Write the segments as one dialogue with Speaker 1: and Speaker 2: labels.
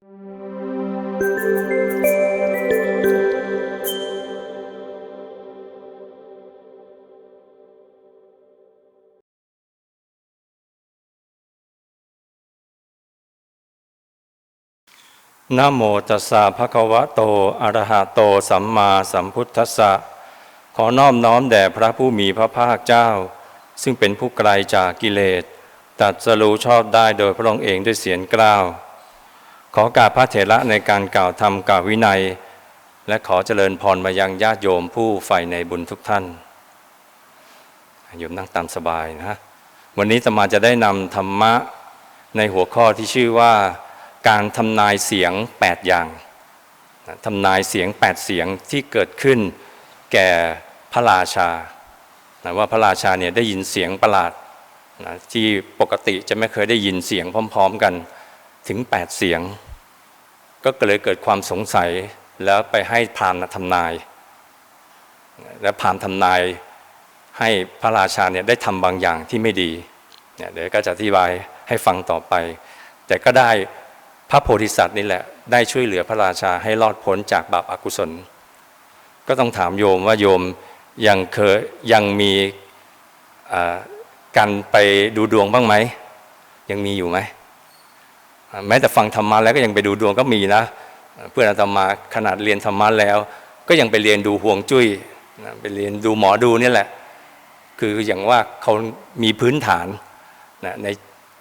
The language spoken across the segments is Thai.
Speaker 1: นะโมตัสสะภะคะวะโต อะระหะโต สัมมาสัมพุทธัสสะ ขอน้อบน้อมแด่พระผู้มีพระภาคเจ้า ซึ่งเป็นผู้ไกลจากกิเลส ตัดสรู้ชอบได้โดยพระองค์เองด้วยเสียงกล้าว ขอกาบพระเถระในการกล่าวธรรมกล่าววินัย และขอเจริญพรมายังญาติโยมผู้ใฝ่ในบุญทุกท่านโยมนั่งตามสบายนะวันนี้สมาจะได้นำธรรมะในหัวข้อที่ชื่อว่า การทำนายเสียง 8 อย่างทำนายเสียง 8 เสียงที่เกิดขึ้นแก่พระราชานะว่าพระราชาเนี่ยได้ยินเสียงประหลาดนะที่ปกติจะไม่เคยได้ยินเสียงพร้อม ๆ กันถึง 8 เสียง ก็เลยเกิดความสงสัยแล้วไปให้พรามทำนาย และพรามทำนายให้พระราชาเนี่ยได้ทำบางอย่างที่ไม่ดีเนี่ยเดี๋ยวก็จะอธิบายให้ฟังต่อไป แต่ก็ได้พระโพธิสัตว์นี่แหละได้ช่วยเหลือพระราชาให้รอดพ้นจากบาปอากุศล ก็ต้องถามโยมว่าโยมยังเคยยังมีการไปดูดวงบ้างไหมยังมีอยู่ไหม แม้แต่ฟังธรรมะแล้วก็ยังไปดูดวงก็มีนะเพื่อนอาตมาขนาดเรียนธรรมะแล้ว ก็ยังไปเรียนดูห่วงจุ้ยไปเรียนดูหมอดูนี่แหละ คืออย่างว่าเขามีพื้นฐานนะใน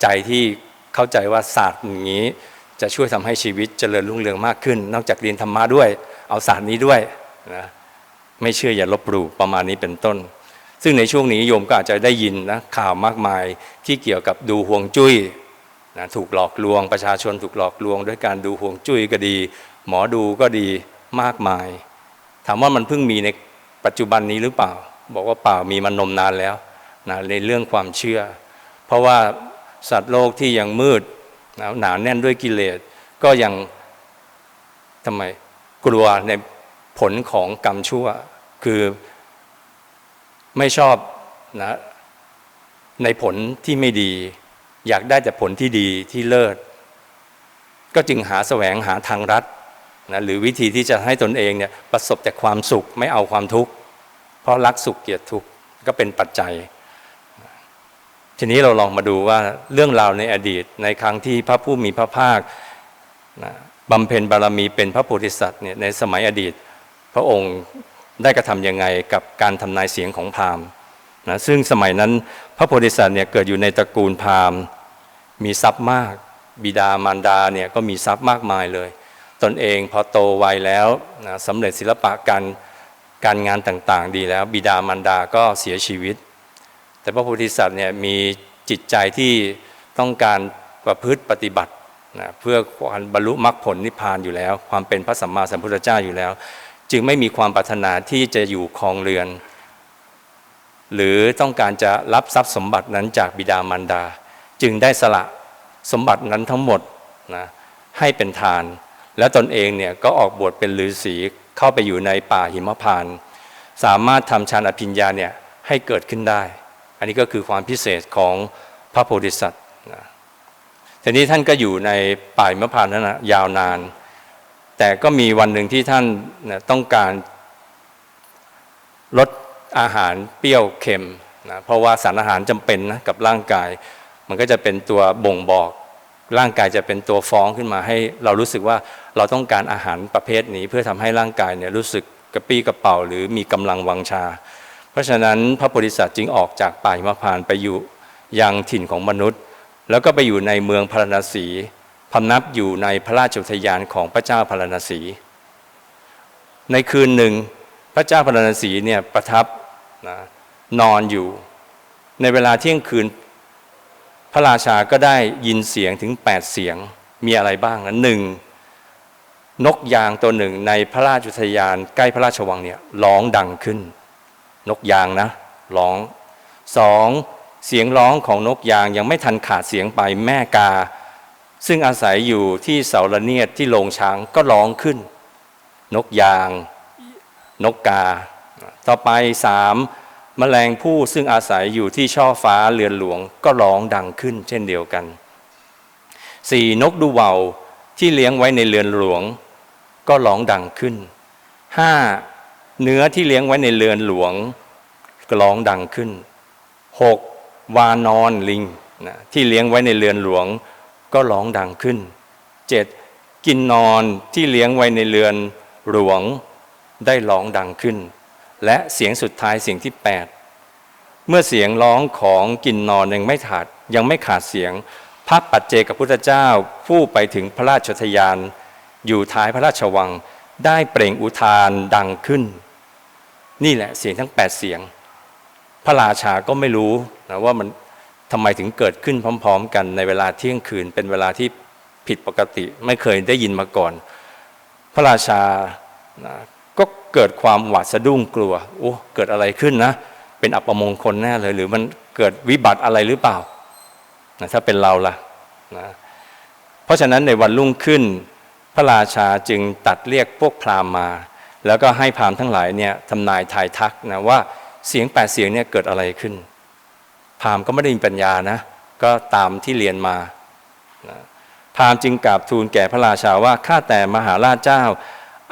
Speaker 1: ใจที่เข้าใจว่าศาสตร์อย่างนี้ จะช่วยทำให้ชีวิตเจริญรุ่งเรืองมากขึ้น นอกจากเรียนธรรมะด้วย เอาศาสตร์นี้ด้วยนะไม่เชื่ออย่าลบหลู่ประมาณนี้เป็นต้น ซึ่งในช่วงนี้โยมก็อาจจะได้ยินนะข่าวมากมายที่เกี่ยวกับดูห่วงจุ้ย นะถูกหลอกลวง ประชาชนถูกหลอกลวง ด้วยการดูห่วงจุ้ยก็ดี หมอดูก็ดีมากมาย ถามว่ามันเพิ่งมีในปัจจุบันนี้หรือเปล่า บอกว่าเปล่ามีมานมนานแล้วนะในเรื่องความเชื่อ เพราะว่าสัตว์โลกที่ยังมืดนะหนาแน่นด้วยกิเลสก็ยังทำไมกลัวในผลของกรรมชั่ว คือไม่ชอบนะในผลที่ไม่ดี อยากได้แต่ผลที่ดีที่เลิศ ก็จึงหาแสวงหาทางรัดนะหรือวิธีที่จะให้ตนเองเนี่ยประสบแต่ความสุขไม่เอาความทุกข์เพราะรักสุขเกลียดทุกข์ก็เป็นปัจจัย ทีนี้เราลองมาดูว่าเรื่องราวในอดีตในครั้งที่พระผู้มีพระภาคนะบำเพ็ญบารมีเป็นพระโพธิสัตว์เนี่ยในสมัยอดีต พระองค์ได้กระทำยังไงกับการทำนายเสียงของพราหมณ์นะซึ่งสมัยนั้นพระโพธิสัตว์เนี่ยเกิดอยู่ในตระกูลพราหมณ์ มีทรัพย์มาก บิดามารดาเนี่ยก็มีทรัพย์มากมายเลย ตนเองพอโตวัยแล้วนะสำเร็จศิลปะการการงานต่างๆ ดีแล้ว บิดามารดาก็เสียชีวิต แต่พระโพธิสัตว์เนี่ยมีจิตใจที่ต้องการประพฤติปฏิบัตินะเพื่อการบรรลุมรรคผลนิพพานอยู่แล้ว ความเป็นพระสัมมาสัมพุทธเจ้าอยู่แล้ว จึงไม่มีความปรารถนาที่จะอยู่ครองเรือน หรือต้องการจะรับทรัพย์สมบัตินั้นจากบิดามารดา จึงได้สละสมบัตินั้นทั้งหมดนะให้เป็นทาน แล้วตนเองเนี่ยก็ออกบวชเป็นฤาษีเข้าไปอยู่ในป่าหิมพานต์สามารถทำฌานอภิญญาเนี่ยให้เกิดขึ้นได้ อันนี้ก็คือความพิเศษของพระโพธิสัตว์นะทีนี้ท่านก็อยู่ในป่าหิมพานต์นั้นนะยาวนาน แต่ก็มีวันหนึ่งที่ท่านนะต้องการลดอาหารเปรี้ยวเค็มนะเพราะว่าสารอาหารจำเป็นนะกับร่างกาย มันก็จะเป็นตัวบ่งบอก ร่างกายจะเป็นตัวฟ้องขึ้นมาให้เรารู้สึกว่าเราต้องการอาหารประเภทนี้ เพื่อทำให้ร่างกายเนี่ยรู้สึกกระปี้กระเป๋าหรือมีกำลังวังชา เพราะฉะนั้นพระโพธิสัตว์จึงออกจากป่าหิมพานไปอยู่ยังถิ่นของมนุษย์ แล้วก็ไปอยู่ในเมืองพาราณสีพำนับอยู่ในพระราชอุทยานของพระเจ้าพาราณสีในคืนหนึ่งพระเจ้าพาราณสีเนี่ยประทับนะนอนอยู่ ในเวลาเที่ยงคืน ระราชาก็ได้ยินเสียงถึง 8 เสียงมีอะไรบ้างนะหนึ่งนกยางตัวหนึ่งในพระราชุทยานใกล้พระราชวังเนี่ยร้องดังขึ้น นกยางนะร้องสองเสียงร้องของนกยางยังไม่ทันขาดเสียงไปแม่กา ซึ่งอาศัยอยู่ที่เสาละเนียดที่โรงช้างก็ร้องขึ้น นกยาง นกกา ต่อไปสาม แมลงผู้ซึ่งอาศัยอยู่ที่ช่อฟ้าเรือนหลวงก็ร้องดังขึ้นเช่นเดียวกันสี่นกดูเวาที่เลี้ยงไว้ในเรือนหลวง ก็ร้องดังขึ้นห้าเนื้อที่เลี้ยงไว้ในเรือนหลวงก็ร้องดังขึ้นหกวานอนลิงนะที่เลี้ยงไว้ในเรือนหลวง ก็ร้องดังขึ้นเจ็ดกินนอนที่เลี้ยงไว้ในเรือนหลวง ได้ร้องดังขึ้น และเสียงสุดท้ายเสียงที่ 8 เมื่อเสียงร้องของกินนอนยังไม่ขาดยังไม่ขาดเสียง พระปัจเจกับพุทธเจ้าผู้ไปถึงพระราชทยาน อยู่ท้ายพระราชวังได้เปล่งอุทานดังขึ้น นี่แหละเสียงทั้ง 8 เสียง พระราชาก็ไม่รู้นะว่ามันทำไมถึงเกิดขึ้นพร้อม ๆ กันในเวลาเที่ยงคืน เป็นเวลาที่ผิดปกติไม่เคยได้ยินมาก่อน พระราชานะ เกิดความหวาดสะดุ้งกลัวโอ้เกิดอะไรขึ้นนะ เป็นอัปมงคลแน่เลย หรือมันเกิดวิบัติอะไรหรือเปล่านะถ้าเป็นเราล่ะนะเพราะฉะนั้นในวันรุ่งขึ้น พระราชาจึงตัดเรียกพวกพราหมณ์มา แล้วก็ให้พราหมณ์ทั้งหลายเนี่ยทำนายทายทักนะว่าเสียงแปดเสียงเนี่ยเกิดอะไรขึ้น พราหมณ์ก็ไม่ได้มีปัญญานะ ก็ตามที่เรียนมานะพราหมณ์จึงกราบทูลแก่พระราชาว่าข้าแต่มหาราชเจ้า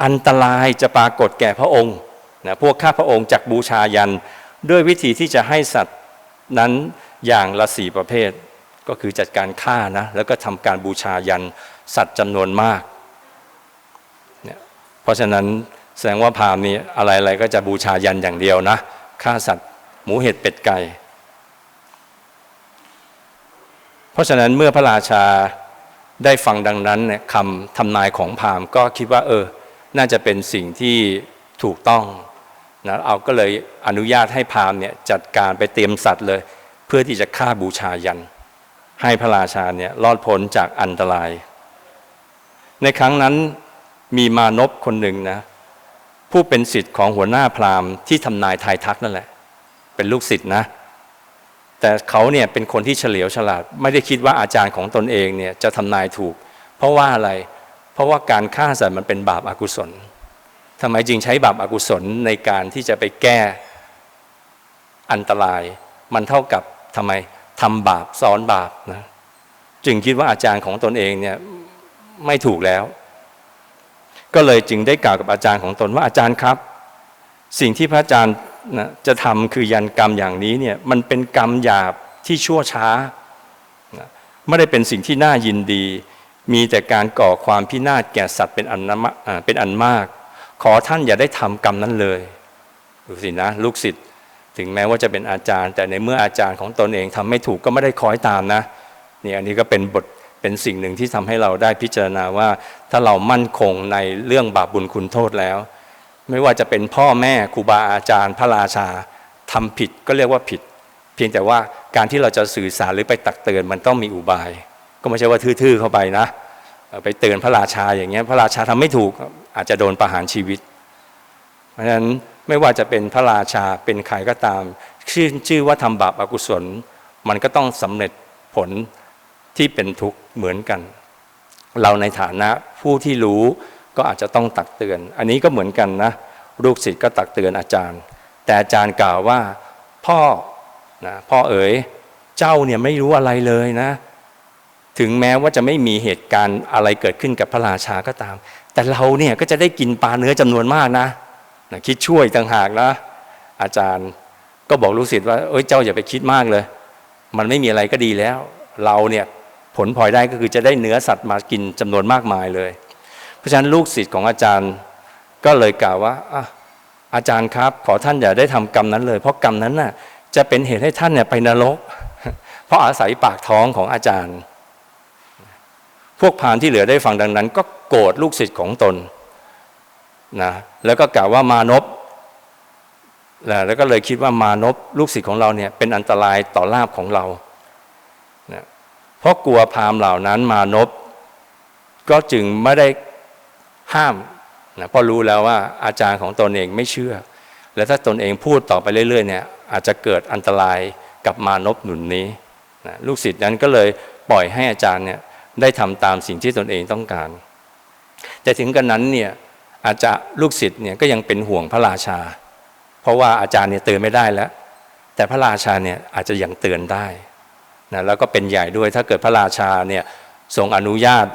Speaker 1: อันตรายจะปรากฏแก่พระองค์นะพวกข้าพระองค์จักบูชายัน ด้วยวิธีที่จะให้สัตว์นั้นอย่างละสี่ประเภท ก็คือจัดการฆ่านะแล้วก็ทำการบูชายันสัตว์จำนวนมากเนี่ยเพราะฉะนั้นแสดงว่าพราหมณ์นี้อะไรๆก็จะบูชายันอย่างเดียวนะฆ่าสัตว์หมูเห็ดเป็ดไก่เพราะฉะนั้นเมื่อพระราชาได้ฟังดังนั้นเนี่ยคำทำนายของพราหมณ์ก็คิดว่า เออ น่าจะเป็นสิ่งที่ถูกต้องนะเอาก็เลยอนุญาตให้พราหมณ์เนี่ยจัดการไปเตรียมสัตว์เลย เพื่อที่จะฆ่าบูชายัน ให้พระราชาเนี่ยรอดพ้นจากอันตราย ในครั้งนั้นมีมานพคนหนึ่งนะผู้เป็นสิทธิ์ของหัวหน้าพราหมณ์ที่ทำนายทายทักนั่นแหละ เป็นลูกศิษย์นะ แต่เขาเนี่ยเป็นคนที่เฉลียวฉลาด ไม่ได้คิดว่าอาจารย์ของตนเองเนี่ยจะทำนายถูก เพราะว่าอะไรเพราะว่าการฆ่าสัตว์มันเป็นบาปอากุศลทำไมจึงใช้บาปอากุศลในการที่จะไปแก้อันตราย มันเท่ากับทำไมทำบาปซ้อนบาปนะจึงคิดว่าอาจารย์ของตนเองเนี่ยไม่ถูกแล้ว ก็เลยจึงได้กล่าวกับอาจารย์ของตนว่าอาจารย์ครับ สิ่งที่พระอาจารย์นะจะทำคือยันกรรมอย่างนี้เนี่ยมันเป็นกรรมหยาบที่ชั่วช้านะไม่ได้เป็นสิ่งที่น่ายินดี มีแต่การก่อความพินาศแก่สัตว์เป็นอันนามาเป็นอันมาก ขอท่านอย่าได้ทำกรรมนั้นเลยดูสินะลูกศิษย์ถึงแม้ว่าจะเป็นอาจารย์ แต่ในเมื่ออาจารย์ของตนเองทำไม่ถูกก็ไม่ได้คอยตามนะนี่อันนี้ก็เป็นบทเป็นสิ่งหนึ่งที่ทำให้เราได้พิจารณาว่า ถ้าเรามั่นคงในเรื่องบาปบุญคุณโทษแล้ว ไม่ว่าจะเป็นพ่อแม่ครูบาอาจารย์ พระราชาทำผิดก็เรียกว่าผิด เพียงแต่ว่าการที่เราจะสื่อสารหรือไปตักเตือนมันต้องมีอุบาย ก็ไม่ใช่ว่าทื่อๆเข้าไปนะ ไปเตือนพระราชาอย่างเงี้ยพระราชาทำไม่ถูกอาจจะโดนประหารชีวิต เพราะฉะนั้นไม่ว่าจะเป็นพระราชาเป็นใครก็ตาม ชื่อชื่อว่าทำบาปอกุศล มันก็ต้องสำเร็จผลที่เป็นทุกข์เหมือนกัน เราในฐานะผู้ที่รู้ก็อาจจะต้องตักเตือน อันนี้ก็เหมือนกันนะลูกศิษย์ก็ตักเตือนอาจารย์ แต่อาจารย์กล่าวว่าพ่อนะพ่อเอ๋ยเจ้าเนี่ยไม่รู้อะไรเลยนะ ถึงแม้ว่าจะไม่มีเหตุการณ์อะไรเกิดขึ้นกับพระราชาก็ตาม แต่เราเนี่ยก็จะได้กินปลาเนื้อจำนวนมากนะนะคิดช่วยต่างหากนะ อาจารย์ก็บอกลูกศิษย์ว่าเอ้ยเจ้าอย่าไปคิดมากเลย มันไม่มีอะไรก็ดีแล้ว เราเนี่ยผลพลอยได้ก็คือจะได้เนื้อสัตว์มากินจำนวนมากมายเลย เพราะฉะนั้นลูกศิษย์ของอาจารย์ก็เลยกล่าวว่าอะอาจารย์ครับ ขอท่านอย่าได้ทำกรรมนั้นเลย เพราะกรรมนั้นน่ะจะเป็นเหตุให้ท่านเนี่ยไปนรก เพราะอาศัยปากท้องของอาจารย์ พวกพาหมณ์ที่เหลือได้ฟังดังนั้น ก็โกรธลูกศิษย์ของตนนะแล้วก็กล่าวว่ามานพแล้วก็เลยคิดว่ามานพลูกศิษย์ของเราเนี่ยเป็นอันตรายต่อลาบของเรานะเพราะกลัวพามเหล่านั้นมานพก็จึงไม่ได้ห้ามนะเพราะรู้แล้วว่าอาจารย์ของตนเองไม่เชื่อ และถ้าตนเองพูดต่อไปเรื่อยๆเนี่ยอาจจะเกิดอันตรายกับมานพหนุนนี้นะลูกศิษย์นั้นก็เลยปล่อยให้อาจารย์เนี่ย ได้ทำตามสิ่งที่ตนเองต้องการ แต่ถึงกันนั้นเนี่ยอาจจะลูกศิษย์เนี่ยก็ยังเป็นห่วงพระราชา เพราะว่าอาจารย์เนี่ยเตือนไม่ได้แล้ว แต่พระราชาเนี่ยอาจจะยังเตือนได้นะแล้วก็เป็นใหญ่ด้วยถ้าเกิดพระราชาเนี่ยทรงอนุญาต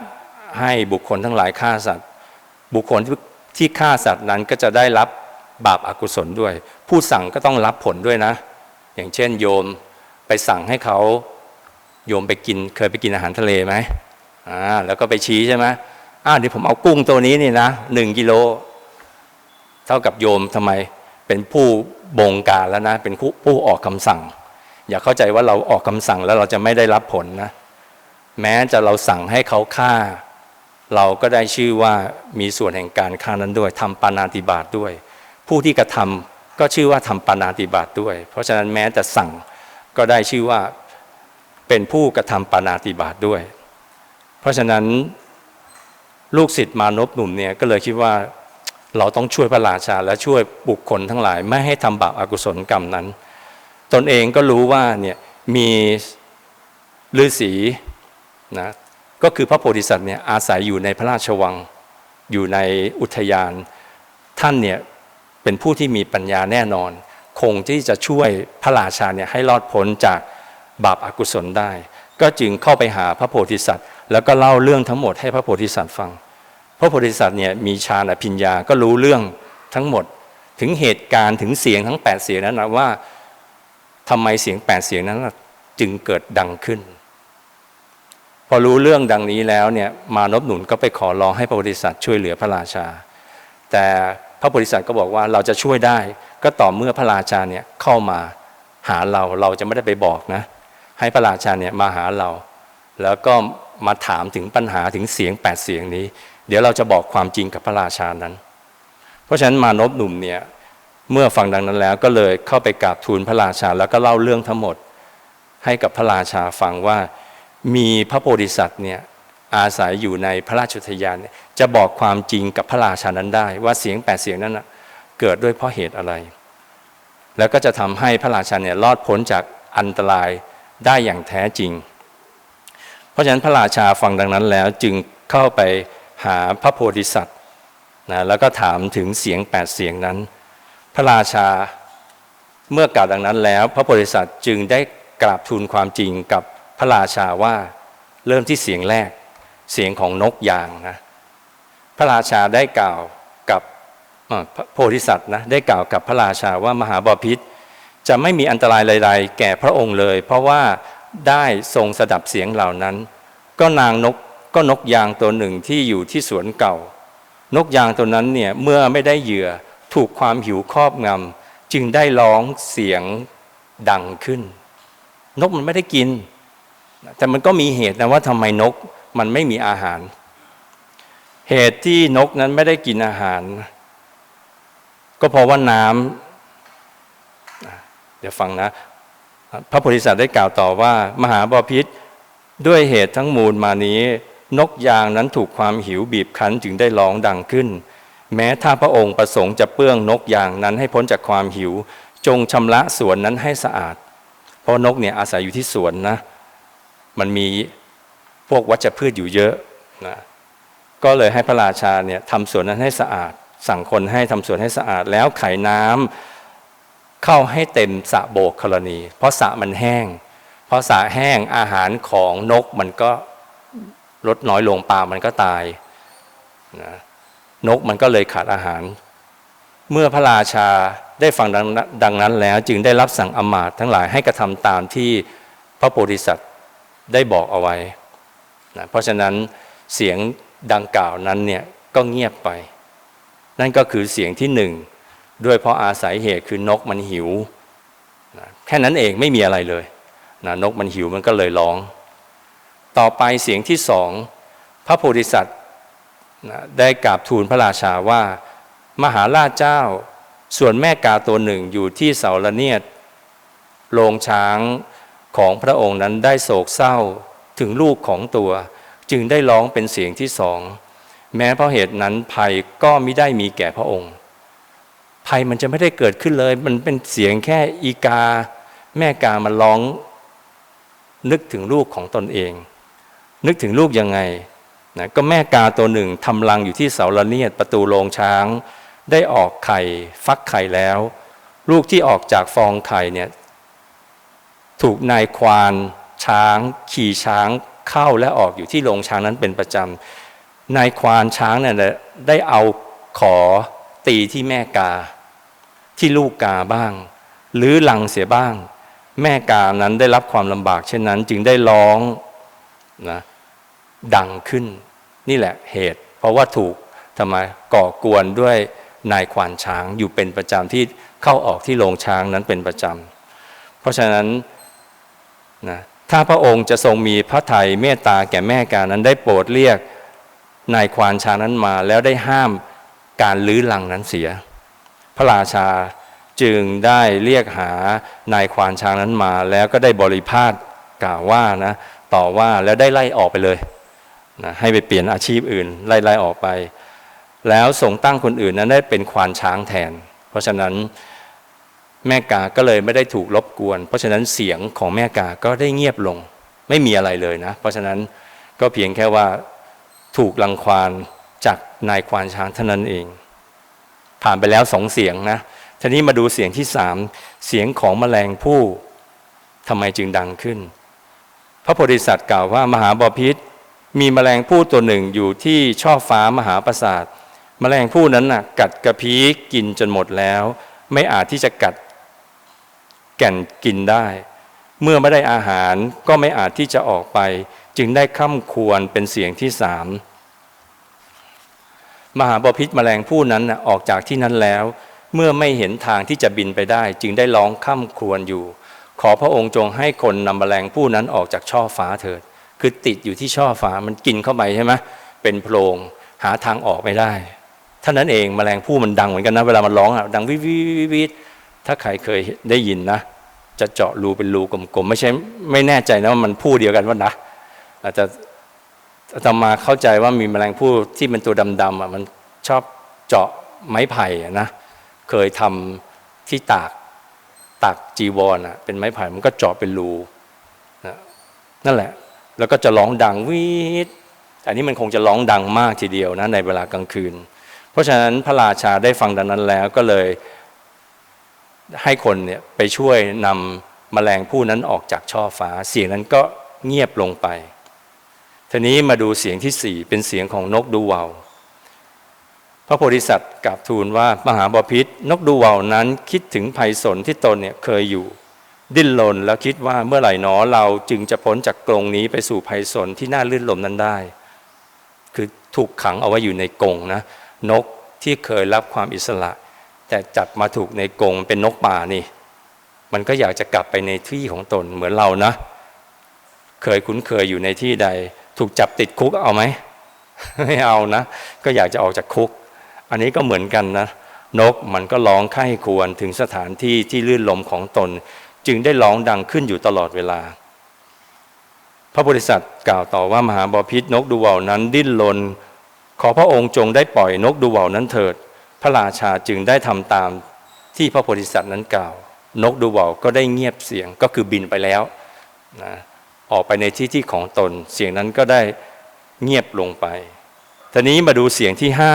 Speaker 1: ให้บุคคลทั้งหลายฆ่าสัตว์ บุคคลที่ที่ฆ่าสัตว์นั้นก็จะได้รับบาปอากุศลด้วย ผู้สั่งก็ต้องรับผลด้วยนะ อย่างเช่นโยมไปสั่งให้เขาโยมไปกินเคยไปกินอาหารทะเลไหม อ่าแล้วก็ไปชี้ใช่ไหมอ่าเดี๋ยวผมเอากุ้งตัวนี้นี่นะหนึ่งกิโล เท่ากับโยมทำไมเป็นผู้บงการแล้วนะ เป็นผู้ผู้ออกคำสั่ง อย่าเข้าใจว่าเราออกคำสั่งแล้วเราจะไม่ได้รับผลนะ แม้จะเราสั่งให้เขาฆ่า เราก็ได้ชื่อว่ามีส่วนแห่งการฆ่านั้นด้วยทำปานาติบาตด้วย ผู้ที่กระทำก็ชื่อว่าทำปานาติบาตด้วย เพราะฉะนั้นแม้แต่สั่งก็ได้ชื่อว่าเป็นผู้กระทำปานาติบาตด้วย เพราะฉะนั้นลูกศิษย์มานพหนุ่มเนี่ยก็เลยคิดว่าเราต้องช่วยพระราชาและช่วยบุคคลทั้งหลาย ไม่ให้ทำบาปอากุศลกรรมนั้น ตนเองก็รู้ว่าเนี่ยมีฤาษีนะก็คือพระโพธิสัตว์เนี่ยอาศัยอยู่ในพระราชวัง อยู่ในอุทยาน ท่านเนี่ยเป็นผู้ที่มีปัญญาแน่นอน คงที่จะช่วยพระราชาเนี่ยให้รอดพ้นจากบาปอากุศลได้ ก็จึงเข้าไปหาพระโพธิสัตว์ แล้วก็เล่าเรื่องทั้งหมดให้พระโพธิสัตว์ฟัง พระโพธิสัตว์เนี่ยมีฌานอภิญญาก็รู้เรื่องทั้งหมดถึงเหตุการณ์ถึงเสียงทั้ง 8 เสียงนั้นนะว่าทำไมเสียง 8 เสียงนั้นจึงเกิดดังขึ้น พอรู้เรื่องดังนี้แล้วเนี่ยมานพหนุนก็ไปขอร้องให้พระโพธิสัตว์ช่วยเหลือพระราชา แต่พระโพธิสัตว์ก็บอกว่าเราจะช่วยได้ ก็ต่อเมื่อพระราชาเนี่ยเข้ามาหาเราเราจะไม่ได้ไปบอกนะ ให้พระราชาเนี่ยมาหาเรา แล้วก็ มาถามถึงปัญหาถึงเสียงแปดเสียงนี้ เดี๋ยวเราจะบอกความจริงกับพระราชานั้น เพราะฉะนั้นมานพหนุ่มเนี่ยเมื่อฟังดังนั้นแล้วก็เลยเข้าไปกราบทูลพระราชาแล้วก็เล่าเรื่องทั้งหมด ให้กับพระราชาฟังว่ามีพระโพธิสัตว์เนี่ยอาศัยอยู่ในพระราชุทยานนยจะบอกความจริงกับพระราชานั้นได้ ว่าเสียงแปดเสียงนั้นนะเกิดด้วยเพราะเหตุอะไร แล้วก็จะทำให้พระราชาเนี่ยรอดพ้นจากอันตรายได้อย่างแท้จริง เพราะฉะนั้นพระราชาฟังดังนั้นแล้วจึงเข้าไปหาพระโพธิสัตว์นะแล้วก็ถามถึงเสียงแปดเสียงนั้น พระราชาเมื่อกล่าวดังนั้นแล้ว พระโพธิสัตว์จึงได้กราบทูลความจริงกับพระราชาว่าเริ่มที่เสียงแรกเสียงของนกยางนะพระราชาได้กล่าวกับพระโพธิสัตว์นะได้กล่าวกับพระราชาว่ามหาบาพิษจะไม่มีอันตรายใดๆแก่พระองค์เลย เพราะว่า ได้ทรงสดับเสียงเหล่านั้น ก็นางนกก็นกยางตัวหนึ่งที่อยู่ที่สวนเก่า นกยางตัวนั้นเนี่ยเมื่อไม่ได้เหยื่อถูกความหิวครอบงำจึงได้ร้องเสียงดังขึ้น นกมันไม่ได้กิน แต่มันก็มีเหตุนะว่าทำไมนกมันไม่มีอาหาร เหตุที่นกนั้นไม่ได้กินอาหาร ก็เพราะว่าน้ำเดี๋ยวฟังนะ พระโพธิสัตว์ได้กล่าวต่อว่า มหาบาพิษด้วยเหตุทั้งมูลมานี้ นกยางนั้นถูกความหิวบีบคั้นจึงได้ร้องดังขึ้น แม้ถ้าพระองค์ประสงค์จะเปื้องนกยางนั้นให้พ้นจากความหิว จงชำระสวนนั้นให้สะอาด เพราะนกเนี่ยอาศัยอยู่ที่สวนนะ มันมีพวกวัชพืชอยู่เยอะนะก็เลยให้พระราชาเนี่ยทำสวนนั้นให้สะอาด สั่งคนให้ทำสวนให้สะอาด แล้วไขน้ำ เข้าให้เต็มสะโบกกรณี เพราะสะมันแห้ง เพราะสะแห้งอาหารของนกมันก็ลดน้อยลงปลามันก็ตายนะนกมันก็เลยขาดอาหาร เมื่อพระราชาได้ฟังดังนั้นแล้วจึงได้รับสั่งอมาตทั้งหลายให้กระทำตามที่พระโพธิสัตว์ได้บอกเอาไว้นะเพราะฉะนั้นเสียงดังกล่าวนั้นเนี่ยก็เงียบไป นั่นก็คือเสียงที่หนึ่ง ด้วยเพราะอาศัยเหตุคือนกมันหิวนะแค่นั้นเองไม่มีอะไรเลยนะนกมันหิวมันก็เลยร้อง ต่อไปเสียงที่สองพระโพธิสัตว์นะได้กราบทูลพระราชาว่า มหาราชเจ้า ส่วนแม่กาตัวหนึ่งอยู่ที่เสาละเนียดโรงช้างของพระองค์นั้นได้โศกเศร้าถึงลูกของตัว จึงได้ร้องเป็นเสียงที่สอง แม้เพราะเหตุนั้นภัยก็ไม่ได้มีแก่พระองค์ ภัยมันจะไม่ได้เกิดขึ้นเลย มันเป็นเสียงแค่อีกา แม่กามันร้อง นึกถึงลูกของตนเอง นึกถึงลูกยังไงนะก็แม่กาตัวหนึ่งทำรังอยู่ที่เสาละเนียดประตูโรงช้าง ได้ออกไข่ ฟักไข่แล้ว ลูกที่ออกจากฟองไข่เนี่ยถูกนายควานช้าง ขี่ช้างเข้าและออกอยู่ที่โรงช้างนั้นเป็นประจำนายควานช้างเนี่ยได้เอาขอ ตีที่แม่กา ที่ลูกกาบ้าง หรือหลังเสียบ้าง แม่กานั้นได้รับความลำบากเช่นนั้น จึงได้ร้องนะดังขึ้น นี่แหละเหตุ เพราะว่าถูกทำไมก่อกวนด้วยนายควานช้างอยู่เป็นประจำที่เข้าออกที่โรงช้างนั้นเป็นประจำเพราะฉะนั้นนะถ้าพระองค์จะทรงมีพระทัยเมตตาแก่แม่กานั้นได้โปรดเรียกนายควานช้างนั้นมา แล้วได้ห้าม การลื้อลังนั้นเสีย พระราชาจึงได้เรียกหานายควานช้างนั้นมา แล้วก็ได้บริพาทกล่าวว่านะต่อว่าแล้วได้ไล่ออกไปเลยนะให้ไปเปลี่ยนอาชีพอื่น ไล่ไล่ออกไป แล้วส่งตั้งคนอื่นนั้นได้เป็นควานช้างแทน เพราะฉะนั้นแม่กาก็เลยไม่ได้ถูกรบกวน เพราะฉะนั้นเสียงของแม่กาก็ได้เงียบลง ไม่มีอะไรเลยนะ เพราะฉะนั้นก็เพียงแค่ว่าถูกรังควานจาก นายควานช้างเท่านั้นเอง ผ่านไปแล้วสองเสียงนะทีนี้มาดูเสียงที่สามเสียงของแมลงผู้ทำไมจึงดังขึ้น พระโพธิสัตว์กล่าวว่ามหาบาพิษมีแมลงผู้ตัวหนึ่งอยู่ที่ช่อฟ้ามหาปราสาทแมลงผู้นั้นน่ะกัดกระพีกินจนหมดแล้ว ไม่อาจที่จะกัดแก่นกินได้ เมื่อไม่ได้อาหารก็ไม่อาจที่จะออกไป จึงได้ข้ามควรเป็นเสียงที่สาม มหาบพิษแมลงผู้นั้นออกจากที่นั้นแล้ว เมื่อไม่เห็นทางที่จะบินไปได้ จึงได้ร้องข้ามควรอยู่ ขอพระองค์จงให้คนนำแมลงผู้นั้นออกจากช่อฟ้าเถิด คือติดอยู่ที่ช่อฟ้ามันกินเข้าไปใช่ไหมเป็นโพรงหาทางออกไม่ได้ท่านั้นเองแมลงผู้มันดังเหมือนกันนะเวลามันร้องอะดังวิวิวิววิวถ้าใครเคยได้ยินนะ จะเจาะรูเป็นรูกลมๆไม่ใช่ไม่แน่ใจนะว่ามันผู้เดียวกันว่านะอาจจะ อาตมาเข้าใจว่ามีแมลงผู้ที่เป็นตัวดำๆอะมันชอบเจาะไม้ไผ่นะเคยทำที่ตากตากจีวรอะเป็นไม้ไผ่มันก็เจาะเป็นรูนะนั่นแหละ แล้วก็จะร้องดังวีดอันนี้มันคงจะร้องดังมากทีเดียวนะในเวลากลางคืน เพราะฉะนั้นพระราชาได้ฟังดังนั้นแล้วก็เลยให้คนเนี่ยไปช่วยนำแมลงผู้นั้นออกจากช่อฟ้า เสียงนั้นก็เงียบลงไป ทีนี้มาดูเสียงที่สี่เป็นเสียงของนกดูวาวพระโพธิสัตว์กราบทูลว่ามหาบพิษนกดูวาวนั้นคิดถึงภัยสนที่ตนเนี่ยเคยอยู่ ดิ้นรนแล้วคิดว่าเมื่อไหร่หนอเราจึงจะพ้นจากกรงนี้ไปสู่ภัยสนที่น่าลื่นลมนั้นได้ คือถูกขังเอาไว้อยู่ในกรงนะนกที่เคยรับความอิสระ แต่จับมาถูกในกรงเป็นนกป่านี่ มันก็อยากจะกลับไปในที่ของตนเหมือนเรานะ เคยคุ้นเคยอยู่ในที่ใด ถูกจับติดคุกเอาไหมไม่เอานะ ก็อยากจะออกจากคุก อันนี้ก็เหมือนกันนะ นกมันก็ร้องไข้ควรถึงสถานที่ที่ลื่นลมของตน จึงได้ร้องดังขึ้นอยู่ตลอดเวลา พระบริษัทกล่าวต่อว่ามหาบพิษนกดูวาวนั้นดิ้นรนขอพระองค์จงได้ปล่อยนกดูวาวนั้นเถิด พระราชาจึงได้ทำตามที่พระโพธิสัตว์นั้นกล่าว นกดูวาวก็ได้เงียบเสียงก็คือบินไปแล้วนะ ออกไปในที่ที่ของตน เสียงนั้นก็ได้เงียบลงไปทีนี้มาดูเสียงที่ห้า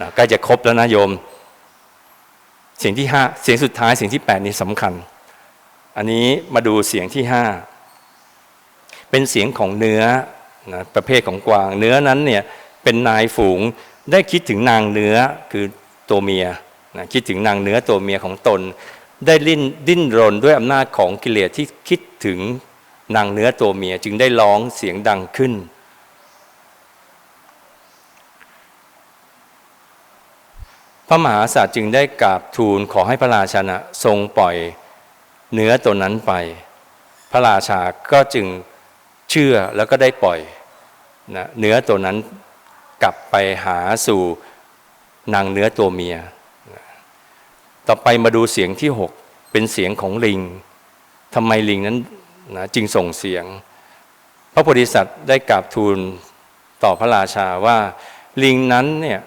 Speaker 1: นะใกล้จะครบแล้วนะโยม เสียงที่ห้าเสียงสุดท้ายเสียงที่แปดนี้สำคัญ อันนี้มาดูเสียงที่ห้าเป็นเสียงของเนื้อนะประเภทของกวาง เนื้อนั้นเนี่ยเป็นนายฝูงได้คิดถึงนางเนื้อคือตัวเมียนะคิดถึงนางเนื้อตัวเมียของตน ได้ลิ้นดิ้นรนด้วยอำนาจของกิเลสที่คิดถึง นางเนื้อตัวเมียจึงได้ร้องเสียงดังขึ้น พระมหาศาสตร์จึงได้กราบทูลขอให้พระราชานะทรงปล่อยเนื้อตัวนั้นไป พระราชาก็จึงเชื่อแล้วก็ได้ปล่อยนะเนื้อตัวนั้นกลับไปหาสู่นางเนื้อตัวเมีย ต่อไปมาดูเสียงที่หกเป็นเสียงของลิงทำไมลิงนั้น นะจึงส่งเสียง พระโพธิสัตว์ได้กราบทูลต่อพระราชาว่าลิงนั้นเนี่ย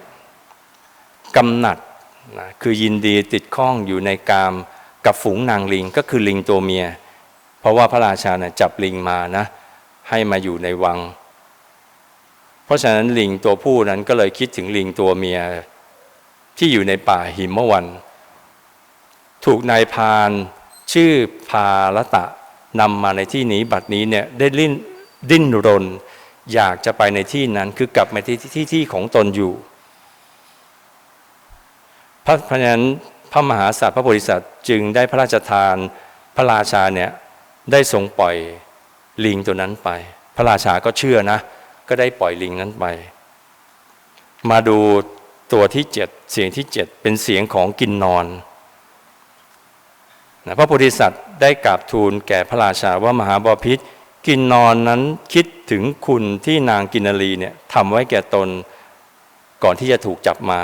Speaker 1: กำหนัดนะคือยินดีติดข้องอยู่ในกามกับฝูงนางลิงก็คือลิงตัวเมีย เพราะว่าพระราชานะจับลิงมานะให้มาอยู่ในวัง เพราะฉะนั้นลิงตัวผู้นั้นก็เลยคิดถึงลิงตัวเมียที่อยู่ในป่าหิมวัน ถูกนายพานชื่อพาลตะ นำมาในที่นี้บัดนี้เนี่ยได้ลิ้นดิ้นรน อยากจะไปในที่นั้นคือกลับมาที่ที่ที่ของตนอยู่พระเพราะฉะนั้นพระมหาสัตว์พระโพธิสัตว์จึงได้พระราชทานพระราชาเนี่ยได้ทรงปล่อยลิงตัวนั้นไป พระราชาก็เชื่อนะ ก็ได้ปล่อยลิงนั้นไป มาดูตัวที่เจ็ดเสียงที่เจ็ดเป็นเสียงของกินนอน นะพระโพธิสัตว์ได้กราบทูลแก่พระราชาว่ามหาบาพิษกินนอนนั้นคิดถึงคุณที่นางกินนรีเนี่ยทำไว้แก่ตนก่อนที่จะถูกจับมา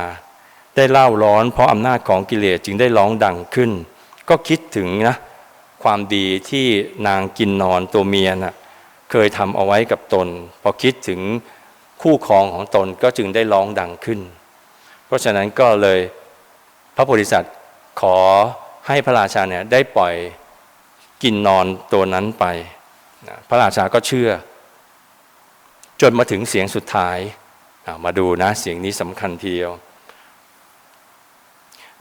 Speaker 1: ได้เล่าร้อนเพราะอำนาจของกิเลสจึงได้ร้องดังขึ้น ก็คิดถึงนะความดีที่นางกินนอนตัวเมียน่ะเคยทำเอาไว้กับตน พอคิดถึงคู่ครองของตนก็จึงได้ร้องดังขึ้น เพราะฉะนั้นก็เลยพระโพธิสัตว์ขอ ให้พระราชาเนี่ยได้ปล่อยกินนอนตัวนั้นไปนะพระราชาก็เชื่อ จนมาถึงเสียงสุดท้าย มาดูนะเสียงนี้สำคัญทีเดียว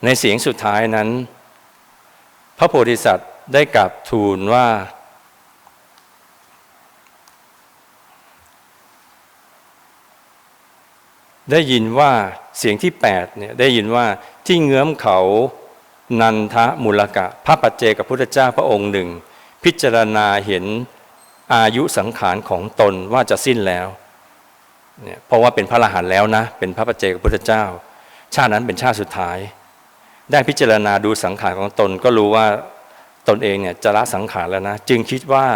Speaker 1: ในเสียงสุดท้ายนั้น พระโพธิสัตว์ได้กราบทูลว่าได้ยินว่าเสียงที่8เนี่ยได้ยินว่าที่เงื้อมเขา นันทะมูลกะ พระปัจเจกับพุทธเจ้าพระองค์หนึ่ง พิจารณาเห็นอายุสังขารของตนว่าจะสิ้นแล้วเนี่ยเพราะว่าเป็นพระอรหันต์แล้วนะ เป็นพระปัจเจกับพุทธเจ้า ชาตินั้นเป็นชาติสุดท้าย ได้พิจารณาดูสังขารของตนก็รู้ว่าตนเองเนี่ยจะละสังขารแล้วนะ จึงคิดว่า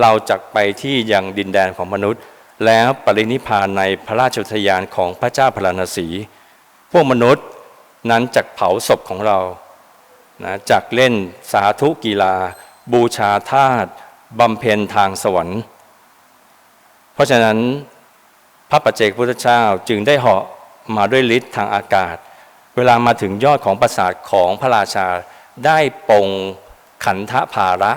Speaker 1: เราจะไปที่ยังดินแดนของมนุษย์ แล้วปรินิพานในพระราชทยานของพระเจ้าพระนศีพวกมนุษย์นั้นจักเผาศพของเรา นะจักเล่นสาธุกีฬา บูชาธาตุบำเพ็ญทางสวรรค์ เพราะฉะนั้นพระปัจเจกพุทธเจ้าจึงได้เหาะมาด้วยฤทธิ์ทางอากาศ เวลามาถึงยอดของปราสาทของพระราชาได้ปงขันธภาระ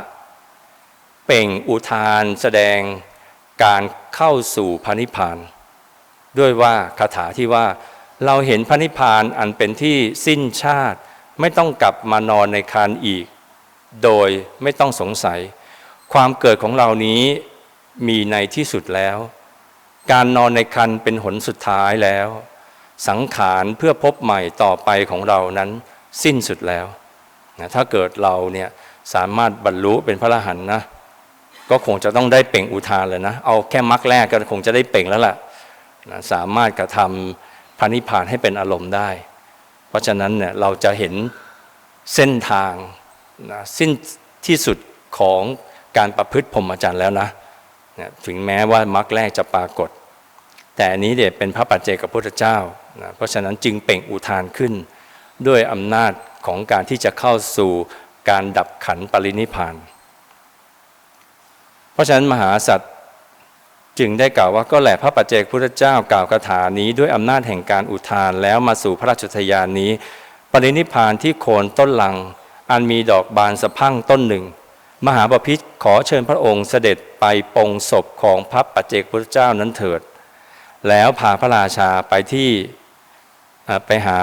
Speaker 1: เป่งอุทานแสดงการเข้าสู่พระนิพพาน ด้วยว่าคาถาที่ว่าเราเห็นพระนิพพานอันเป็นที่สิ้นชาติ ไม่ต้องกลับมานอนในคานอีก โดยไม่ต้องสงสัย ความเกิดของเรานี้มีในที่สุดแล้ว การนอนในคันเป็นหนสุดท้ายแล้ว สังขารเพื่อพบใหม่ต่อไปของเรานั้นสิ้นสุดแล้วนะถ้าเกิดเราเนี่ยสามารถบรรลุเป็นพระอรหันต์นะก็คงจะต้องได้เป่งอุทานเลยนะ เอาแค่มรรคแรกก็คงจะได้เป่งแล้วล่ะนะสามารถกระทำพานิพพานให้เป็นอารมณ์ได้ เพราะฉะนั้นเนี่ยเราจะเห็นเส้นทางนะสิ้นที่สุดของการประพฤติพรหมจรรย์แล้วนะนะถึงแม้ว่ามรรคแรกจะปรากฏ แต่อันนี้เดี๋ยเป็นพระปัจเจกพุทธเจ้านะเพราะฉะนั้นจึงเป่งอุทานขึ้น ด้วยอำนาจของการที่จะเข้าสู่การดับขันปรินิพพาน เพราะฉะนั้นมหาสัตว์ จึงได้กล่าวว่าก็แหละพระปัจเจกพุทธเจ้ากล่าวคาถานี้ด้วยอำนาจแห่งการอุทานแล้วมาสู่พระราชทยานนี้ ปรินิพานที่โคนต้นลัง อันมีดอกบานสะพั่งต้นหนึ่ง มหาบพิษขอเชิญพระองค์เสด็จไปปรงศพของพระปัจเจกพุทธเจ้านั้นเถิด แล้วพาพระราชาไปที่ไปหา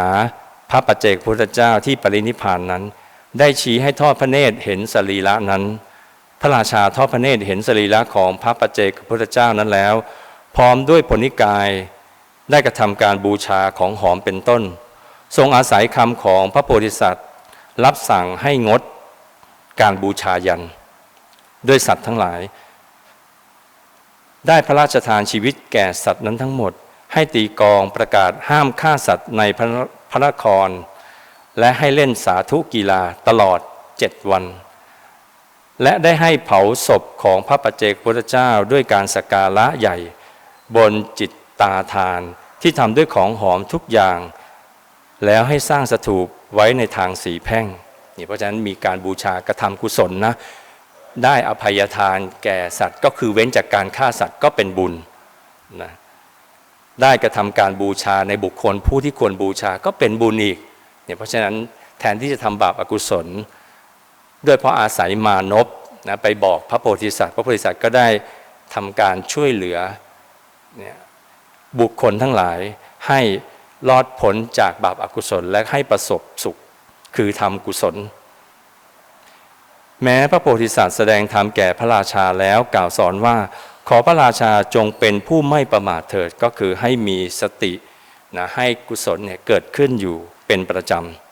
Speaker 1: พระปัจเจกพุทธเจ้าที่ปรินิพานนั้น ได้ชี้ให้ทอดพระเนตรเห็นสรีระนั้น ระราชาทอดพระเนตรเห็นสรีระของพระปัจเจกพุทธเจ้านั้นแล้ว พร้อมด้วยผลนิกายได้กระทำการบูชาของหอมเป็นต้น ทรงอาศัยคำของพระโพธิสัตว์ รับสั่งให้งดการบูชายัน ด้วยสัตว์ทั้งหลาย ได้พระราชทานชีวิตแก่สัตว์นั้นทั้งหมด ให้ตีกองประกาศห้ามฆ่าสัตว์ในพระพระนคร และให้เล่นสาธุกีฬาตลอดเจ็ดวัน และได้ให้เผาศพของพระปัจเจกพุทธเจ้าด้วยการสกการะใหญ่ บนจิตตาทานที่ทำด้วยของหอมทุกอย่าง แล้วให้สร้างสถูปไว้ในทางสีแพ่งนี่เพราะฉะนั้นมีการบูชากระทำกุศลนะได้อภัยทานแก่สัตว์ก็คือเว้นจากการฆ่าสัตว์ก็เป็นบุญนะได้กระทำการบูชาในบุคคลผู้ที่ควรบูชาก็เป็นบุญอีกเนี่ยเพราะฉะนั้นแทนที่จะทำบาปอากุศล ด้วยเพราะอาศัยมานพนะไปบอกพระโพธิสัตว์ พระโพธิสัตว์ก็ได้ทำการช่วยเหลือเนี่ยบุคคลทั้งหลายให้รอดพ้นจากบาปอากุศลและให้ประสบสุขคือทำกุศล แม้พระโพธิสัตว์แสดงธรรมแก่พระราชาแล้วกล่าวสอนว่า ขอพระราชาจงเป็นผู้ไม่ประมาทเถิดก็คือให้มีสตินะให้กุศลเนี่ยเกิดขึ้นอยู่เป็นประจำ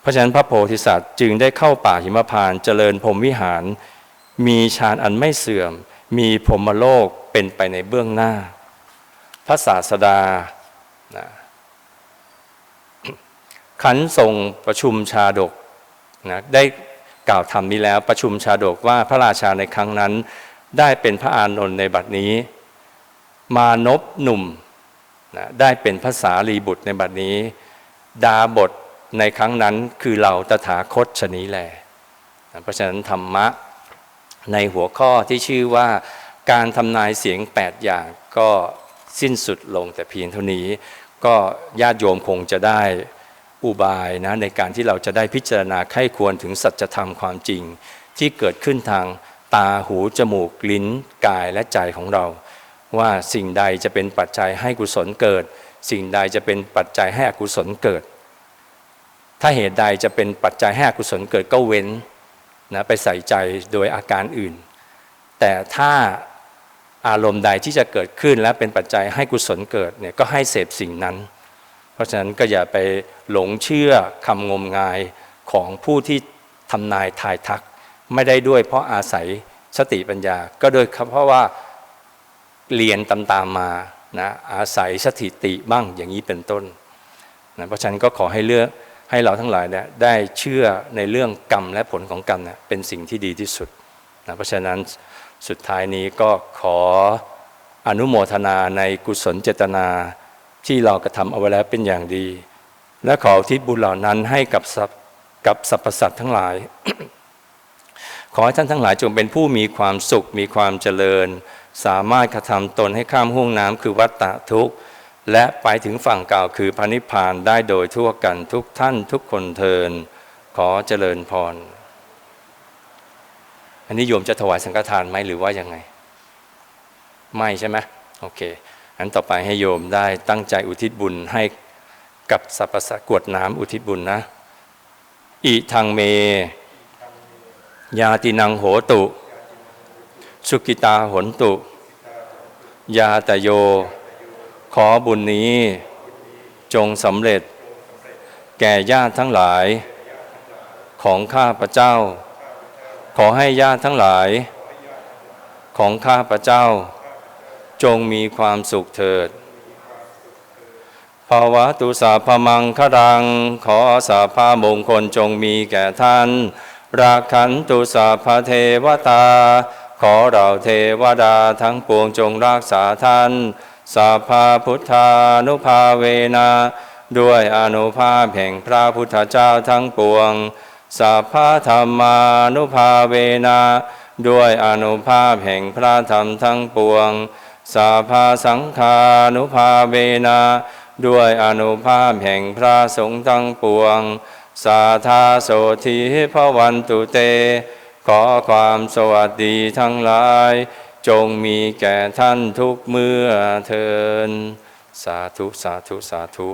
Speaker 1: เพราะฉะนั้นพระโพธิสัตว์จึงได้เข้าป่าหิมพานต์เจริญพรมวิหาร มีฌานอันไม่เสื่อม มีพรมโลกเป็นไปในเบื้องหน้า พระศาสดาขันทรงประชุมชาดกนะได้กล่าวธรรมนี้แล้วประชุมชาดกว่าพระราชาในครั้งนั้น ได้เป็นพระอานนท์ในบัดนี้ มานพหนุ่มนะได้เป็นภาษาลีบุตรในบัดนี้ ดาบท ในครั้งนั้นคือเราตถาคตชนีแล เพราะฉะนั้นธรรมะในหัวข้อที่ชื่อว่าการทำนายเสียง 8 อย่างก็สิ้นสุดลงแต่เพียงเท่านี้ ก็ญาติโยมคงจะได้อุบายนะในการที่เราจะได้พิจารณาไข้ควรถึงสัจธรรมความจริง ที่เกิดขึ้นทางตาหูจมูกลิ้นกายและใจของเรา ว่าสิ่งใดจะเป็นปัจจัยให้กุศลเกิด สิ่งใดจะเป็นปัจจัยให้อกุศลเกิด ถ้าเหตุใดจะเป็นปัจจัยให้อกุศลเกิดก็เว้นนะไปใส่ใจโดยอาการอื่น แต่ถ้าอารมณ์ใดที่จะเกิดขึ้นและเป็นปัจจัยให้กุศลเกิดเนี่ยก็ให้เสพสิ่งนั้น เพราะฉะนั้นก็อย่าไปหลงเชื่อคำงมงายของผู้ที่ทำนายทายทัก ไม่ได้ด้วยเพราะอาศัยสติปัญญา ก็โดยเพราะว่าเรียนตามๆมานะอาศัยสถิติบ้างอย่างนี้เป็นต้นนะเพราะฉะนั้นก็ขอให้เลือก ให้เราทั้งหลายเนี่ยได้เชื่อในเรื่องกรรมและผลของกรรมเนี่ยเป็นสิ่งที่ดีที่สุดนะเพราะฉะนั้นสุดท้ายนี้ก็ขออนุโมทนาในกุศลเจตนาที่เรากระทำเอาไว้แล้วเป็นอย่างดี และขอทิศบุญเหล่านั้นให้กับสัพกับสรรพสัตว์ทั้งหลาย ขอให้ท่านทั้งหลายจงเป็นผู้มีความสุขมีความเจริญ สามารถกระทำตนให้ข้ามห่วงน้ำคือวัฏฏะทุกข์ และไปถึงฝั่งเก่าวคือพระนิพพานได้โดยทั่วกันทุกท่านทุกคนเทิน ขอเจริญพร อันนี้โยมจะถวายสังฆทานไหมหรือว่ายังไง ไม่ใช่ไหมโอเคอันต่อไปให้โยมได้ตั้งใจอุทิศบุญให้กับสรรพสัตว์กวดน้ำอุทิศบุญนะอิทังเม ยาตินังโหตุ สุกิตาหนตุ ยาตโย ขอบุญนี้จงสำเร็จ แก่ญาติทั้งหลาย ของข้าพระเจ้า ขอให้ญาติทั้งหลาย ของข้าพระเจ้า จงมีความสุขเถิดภาวะตุสาพมังคดัง ขอสาภามงคลจงมีแก่ท่าน ราคันตุสาพเทวตา ขอเราเทวดาทั้งปวงจงรักษาท่าน สาภาพุทธานุภาเวนะด้วยอนุภาพแห่งพระพุทธเจ้าทั้งปวงสาภาธรรมานุภาเวนะด้วยอนุภาพแห่งพระธรรมทั้งปวงสาภาสังฆานุภาเวนะด้วยอนุภาพแห่งพระสงฆ์ทั้งปวง สาธาโสธีพระวันตุเต ขอความสวัสดีทั้งหลาย จงมีแก่ท่านทุกเมื่อเทิน สาธุ สาธุ สาธุ